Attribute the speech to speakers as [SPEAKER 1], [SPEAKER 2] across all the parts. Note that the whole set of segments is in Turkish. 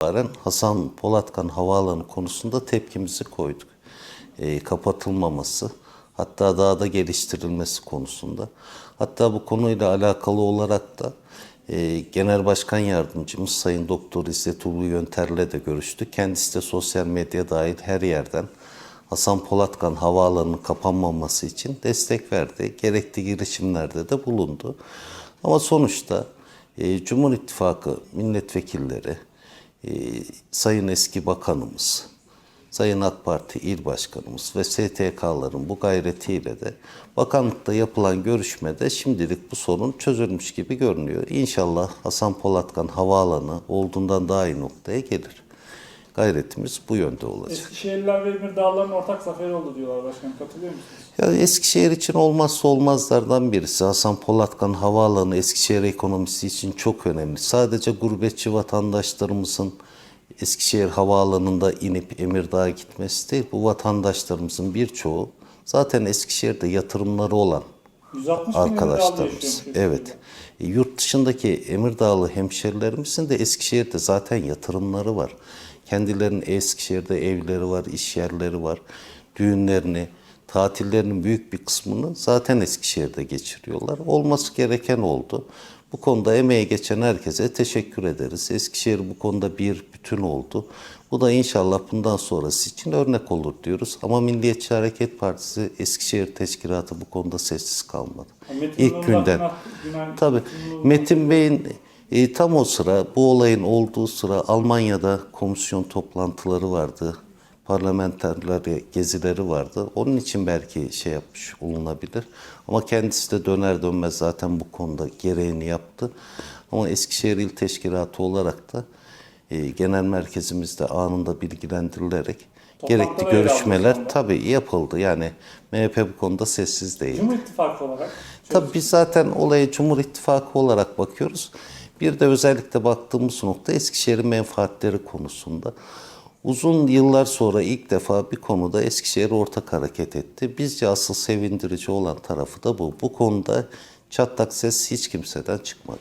[SPEAKER 1] itibaren Hasan Polatkan Havaalanı konusunda tepkimizi koyduk. Ee, kapatılmaması, hatta daha da geliştirilmesi konusunda. Hatta bu konuyla alakalı olarak da e, Genel Başkan Yardımcımız Sayın Doktor İzzet Ulu Yönter'le de görüştük. Kendisi de sosyal medya dahil her yerden Hasan Polatkan Havaalanı'nın kapanmaması için destek verdi. Gerekli girişimlerde de bulundu. Ama sonuçta e, Cumhur İttifakı milletvekilleri, e, Sayın eski bakanımız, Sayın AK Parti İl Başkanımız ve STK'ların bu gayretiyle de bakanlıkta yapılan görüşmede şimdilik bu sorun çözülmüş gibi görünüyor. İnşallah Hasan Polatkan Havaalanı olduğundan daha iyi noktaya gelir. Gayretimiz bu yönde olacak.
[SPEAKER 2] Eskişehirliler ve İzmir Dağları'nın ortak zaferi oldu diyorlar başkanım. Katılıyor musunuz?
[SPEAKER 1] Ya Eskişehir için olmazsa olmazlardan birisi. Hasan Polatkan Havaalanı Eskişehir ekonomisi için çok önemli. Sadece gurbetçi vatandaşlarımızın Eskişehir Havaalanı'nda inip Emirdağ'a gitmesi değil. Bu vatandaşlarımızın birçoğu zaten Eskişehir'de yatırımları olan
[SPEAKER 2] 160 bin Emirdağlı
[SPEAKER 1] arkadaşlarımız. Evet. E, Yurt dışındaki Emirdağlı hemşerilerimizin de Eskişehir'de zaten yatırımları var. Kendilerinin Eskişehir'de evleri var, iş yerleri var. Düğünlerini, tatillerinin büyük bir kısmını zaten Eskişehir'de geçiriyorlar. Olması gereken oldu. Bu konuda emeği geçen herkese teşekkür ederiz. Eskişehir bu konuda bir bütün oldu. Bu da inşallah bundan sonrası için örnek olur diyoruz. Ama Milliyetçi Hareket Partisi Eskişehir Teşkilatı bu konuda sessiz kalmadı.
[SPEAKER 2] Metin
[SPEAKER 1] İlk günden. Tabii. Metin Bey'in e, tam o sıra bu olayın olduğu sıra Almanya'da komisyon toplantıları vardı. Parlamenterler gezileri vardı. Onun için belki şey yapmış olunabilir. Ama kendisi de döner dönmez zaten bu konuda gereğini yaptı. Ama Eskişehir İl Teşkilatı olarak da e, genel merkezimizde anında bilgilendirilerek gerekli görüşmeler tabii yapıldı. Yani MHP bu konuda sessiz değil.
[SPEAKER 2] Cumhur İttifakı olarak
[SPEAKER 1] Tabii biz zaten olaya Cumhur İttifakı olarak bakıyoruz. Bir de özellikle baktığımız nokta Eskişehir'in menfaatleri konusunda. Uzun yıllar sonra ilk defa bir konuda Eskişehir ortak hareket etti. Bizce asıl sevindirici olan tarafı da bu. Bu konuda çatlak ses hiç kimseden çıkmadı.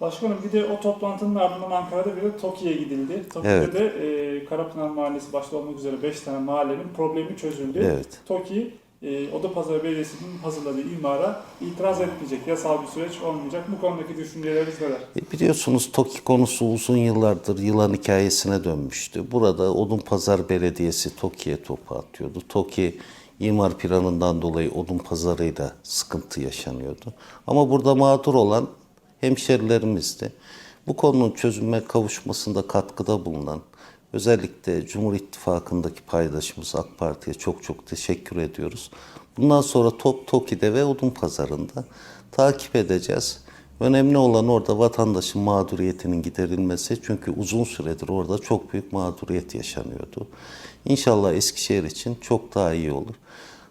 [SPEAKER 2] Başkanım bir de o toplantının ardından Ankara'da bir de TOKİ'ye gidildi. TOKİ'de
[SPEAKER 1] Evet.
[SPEAKER 2] de e, Karapınar Mahallesi başta olmak üzere 5 tane mahallenin problemi çözüldü.
[SPEAKER 1] Evet.
[SPEAKER 2] TOKİ e, Odapazarı Belediyesi'nin hazırladığı imara itiraz etmeyecek. Yasal bir süreç olmayacak. Bu konudaki düşünceleriniz neler?
[SPEAKER 1] E, Biliyorsunuz TOKİ konusu uzun yıllardır yılan hikayesine dönmüştü. Burada Odunpazarı Belediyesi TOKİ'ye topu atıyordu. TOKİ imar planından dolayı Odunpazarı'yla sıkıntı yaşanıyordu. Ama burada mağdur olan hemşerilerimizdi. Bu konunun çözüme kavuşmasında katkıda bulunan özellikle Cumhur İttifakı'ndaki paydaşımız AK Parti'ye çok çok teşekkür ediyoruz. Bundan sonra top TOKİ'de ve Odunpazarı'nda takip edeceğiz. Önemli olan orada vatandaşın mağduriyetinin giderilmesi. Çünkü uzun süredir orada çok büyük mağduriyet yaşanıyordu. İnşallah Eskişehir için çok daha iyi olur.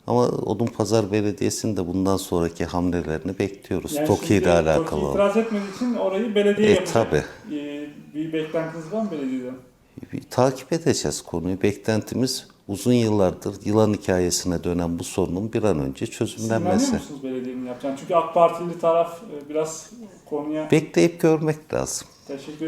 [SPEAKER 1] Ama Odunpazarı Belediyesi'nin de bundan sonraki hamlelerini bekliyoruz. TOKİ
[SPEAKER 2] şimdi
[SPEAKER 1] ile alakalı.
[SPEAKER 2] TOKİ itiraz etmediği için orayı belediye
[SPEAKER 1] E,
[SPEAKER 2] yapacak.
[SPEAKER 1] tabii.
[SPEAKER 2] E, bir beklentiniz var mı belediyeden?
[SPEAKER 1] Bir takip edeceğiz konuyu. Beklentimiz uzun yıllardır yılan hikayesine dönen bu sorunun bir an önce çözümlenmesi.
[SPEAKER 2] musunuz belediyenin yapacağını? Çünkü AK Partili taraf e, biraz konuya
[SPEAKER 1] Bekleyip görmek lazım.
[SPEAKER 2] teşekkür